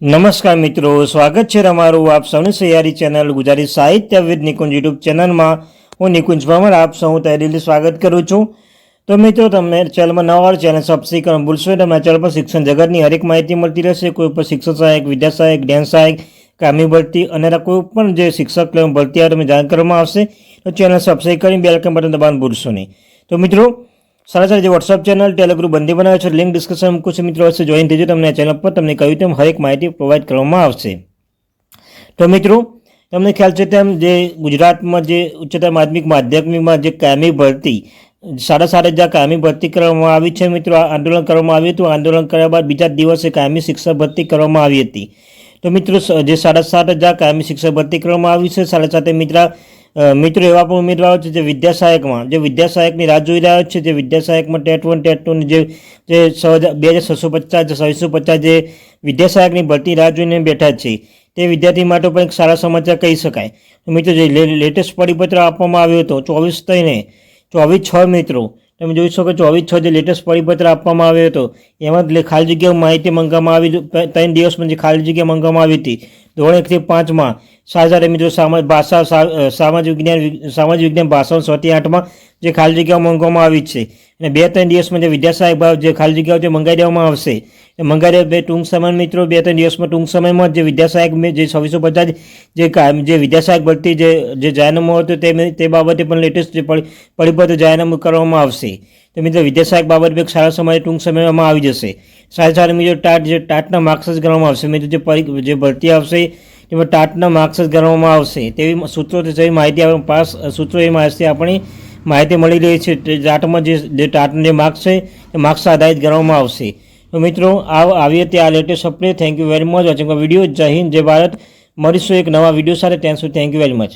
નમસ્કાર મિત્રો, સ્વાગત છે તમારું આપ સૌની સહયારી ચેનલ ગુજરાતી સાહિત્ય વિદ નિકુંજ યુટ્યુબ ચેનલમાં. હું નિકુંજ ભમર, આપ સૌ તહેરીલી સ્વાગત કરું છું. તો મિત્રો તમે ચેનલમાં નવા ચેનલ સબસ્ક્રાઈબ ભૂલશો તમારા ચેનલ પર શિક્ષણ જગતની હરેક માહિતી મળતી રહેશે. કોઈ પણ શિક્ષક સહાયક, વિદ્યા સહાયક ડેન્સ સહાયક કામી ભરતી અને કોઈ પણ જે શિક્ષક ભરતી આવે તમે જાણ કરવામાં આવશે. તો ચેનલ સબસ્ક્રાઈબ કરી બેલકમ બટન દબાવવાનું ભૂલશો નહીં. તો મિત્રો સારા સારા જે વોટ્સઅપ ચેનલ ટેલિગ્રુપ બંને બનાવે છે લિંક ડિસ્કશન કુછ મિત્રો. હશે જોઈન થજો તમને ચેનલ પર. તમને કહ્યું તેમ હરેક માહિતી પ્રોવાઈડ કરવામાં આવશે. તો મિત્રો, તમને ખ્યાલ છે તેમ જે ગુજરાતમાં જે ઉચ્ચતર માધ્યમિક, માધ્યમિકમાં જે કાયમી ભરતી, સાડા સાત હજાર કાયમી ભરતી કરવામાં આવી છે મિત્રો. આંદોલન કરવામાં આવ્યું હતું. આંદોલન કર્યા બાદ બીજા દિવસે કાયમી શિક્ષક ભરતી કરવામાં આવી હતી. તો મિત્રો જે સાડા સાત હજાર કાયમી શિક્ષક ભરતી કરવામાં આવી છે, સાડા સાથે મિત્ર મિત્રો, એવા પણ ઉમેદવારો છે જે વિદ્યા સહાયકમાં જે વિદ્યા સહાયકની રાહ જોઈ રહ્યા છે, જે વિદ્યા સહાયકમાં ટેટ વન, ટેટ ટુની જે જે છ હજાર, બે હજાર છસો પચાસ છસો પચાસ જે વિદ્યા સહાયકની ભરતી રાહ જોઈને બેઠા છે, તે વિદ્યાર્થી માટે પણ એક સારા સમાચાર કહી શકાય. મિત્રો, જે લેટેસ્ટ પરિપત્ર આપવામાં આવ્યો હતો, ચોવીસ ત્રણે ચોવીસ છ મિત્રો, તમે જોઈ શકો ચોવીસ છ જે લેટેસ્ટ પરિપત્ર આપવામાં આવ્યો હતો, એમાં ખાલી જગ્યા માહિતી મંગાવવામાં આવી, ત્રણ દિવસમાં જે ખાલી જગ્યા મંગાવવામાં આવી હતી. ધોરણ એકથી પાંચમાં સારા મિત્રો સામાજ ભાષા સામાજિક વિજ્ઞાન સામાજિક વિજ્ઞાન ભાષા છથી આઠમાં જે ખાલી જગ્યાઓ મંગાવવામાં આવી છે. અને બે ત્રણ દિવસમાં જે વિદ્યાસહાયક ભાવ જે ખાલી જગ્યાઓ જે મંગાવી દેવામાં આવશે, એ મંગાવી બે ટૂંક સમયમાં મિત્રો, બે ત્રણ દિવસમાં ટૂંક સમયમાં જે વિદ્યાસહાયક જે છવ્વીસો પચાસ જે જે વિદ્યાસહાયક ભરતી જે જાહેરનામું હતું તે તે બાબતે પણ લેટેસ્ટ જે પરી- પરિપત્ર જાહેરનામું કરવામાં આવશે. તો મિત્રો વિદ્યાસહાયક બાબત બે સારા સમયે ટૂંક સમયમાં આવી જશે. સારા સારા મિત્રો ટાટ, જે ટાટના માર્ક્સ જ ગણવામાં આવશે. મિત્રો જે જે ભરતી આવશે તેમાં ટાટના માર્ક્સ જ ગણવામાં આવશે. તેવી સૂત્રો જેવી માહિતી આવે પાસ સૂત્રો એ માહિતી આપણી માહિતી મળી રહી છે. ટાટમાં જે જે ટાટના જે માર્ક્સ છે, એ માર્ક્સ આધારિત ગણવામાં આવશે. તો મિત્રો, આવ આવી હતી આ latest update. Thank you very much watching video જય હિન્દ, જય ભારત. મળીશું એક નવા વીડિયો સાથે. ત્યાં સુધી થેન્ક યુ વેરી મચ